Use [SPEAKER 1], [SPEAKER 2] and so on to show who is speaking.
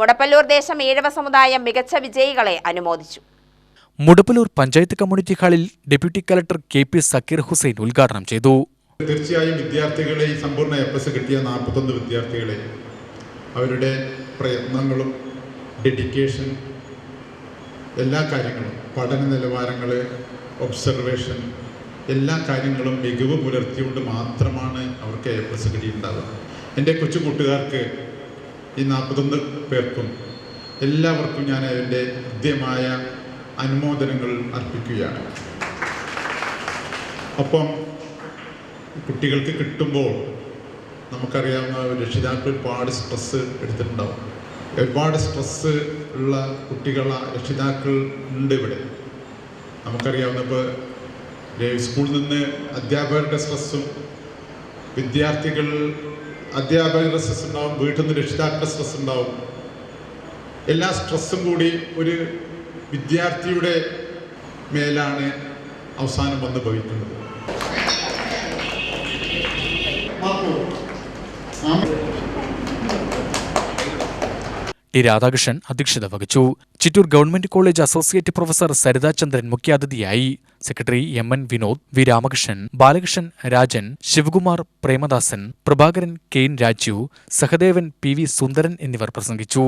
[SPEAKER 1] മുടപ്പല്ലൂർ ദേശം ഈഴവ സമുദായം മികച്ച വിജയികളെ അനുമോദിച്ചു.
[SPEAKER 2] മുടപ്പല്ലൂർ പഞ്ചായത്ത് കമ്മ്യൂണിറ്റി ഹാളിൽ deputy collector K P Zakir Hussain ഉദ്ഘാടനം ചെയ്തു.
[SPEAKER 3] തീർച്ചയായും വിദ്യാർത്ഥികളെ ഈ സമ്പൂർണ എ പ്ലസ് കിട്ടിയ നാൽപ്പത്തൊന്ന് വിദ്യാർത്ഥികളെ അവരുടെ പ്രയത്നങ്ങളും ഡെഡിക്കേഷൻ എല്ലാ കാര്യങ്ങളും പഠന നിലവാരങ്ങൾ ഒബ്സർവേഷൻ എല്ലാ കാര്യങ്ങളും മികവ് പുലർത്തിയുകൊണ്ട് മാത്രമാണ് അവർക്ക് എ പ്ലസ് കിട്ടിയിട്ടുണ്ടാവുക. എന്റെ കൊച്ചു കൂട്ടുകാർക്ക് ഈ നാൽപ്പത്തൊന്ന് പേർക്കും എല്ലാവർക്കും ഞാൻ എന്റെ ഹൃദ്യമായ അനുമോദനങ്ങൾ അർപ്പിക്കുകയാണ്. അപ്പം കുട്ടികൾക്ക് കിട്ടുമ്പോൾ നമുക്കറിയാവുന്ന രക്ഷിതാക്കൾ ഒരുപാട് സ്ട്രെസ് എടുത്തിട്ടുണ്ടാവും. ഒരുപാട് സ്ട്രെസ് ഉള്ള കുട്ടികള രക്ഷിതാക്കൾ ഉണ്ട് ഇവിടെ. നമുക്കറിയാവുന്ന ഇപ്പോൾ സ്കൂളിൽ നിന്ന് അധ്യാപകരുടെ സ്ട്രെസ്സും വിദ്യാർത്ഥികൾ അധ്യാപകരുടെ സ്ട്രെസ് ഉണ്ടാവും വീട്ടിൽ നിന്ന് രക്ഷിതാക്കളുടെ സ്ട്രെസ് ഉണ്ടാവും. എല്ലാ സ്ട്രെസ്സും കൂടി ഒരു വിദ്യാർത്ഥിയുടെ മേലാണ് അവസാനം വന്ന് ഭവിക്കുന്നത്.
[SPEAKER 2] ടി രാധാകൃഷ്ണൻ അധ്യക്ഷത വഹിച്ചു. Chittur government college associate professor Sarithachandran മുഖ്യാതിഥിയായി. Secretary M N Vinod V Ramakrishnan Balakrishnan Rajan Sivakumar Premadasan Prabhakaran cane Raju Sahadevan P V Sundaran എന്നിവർ പ്രസംഗിച്ചു.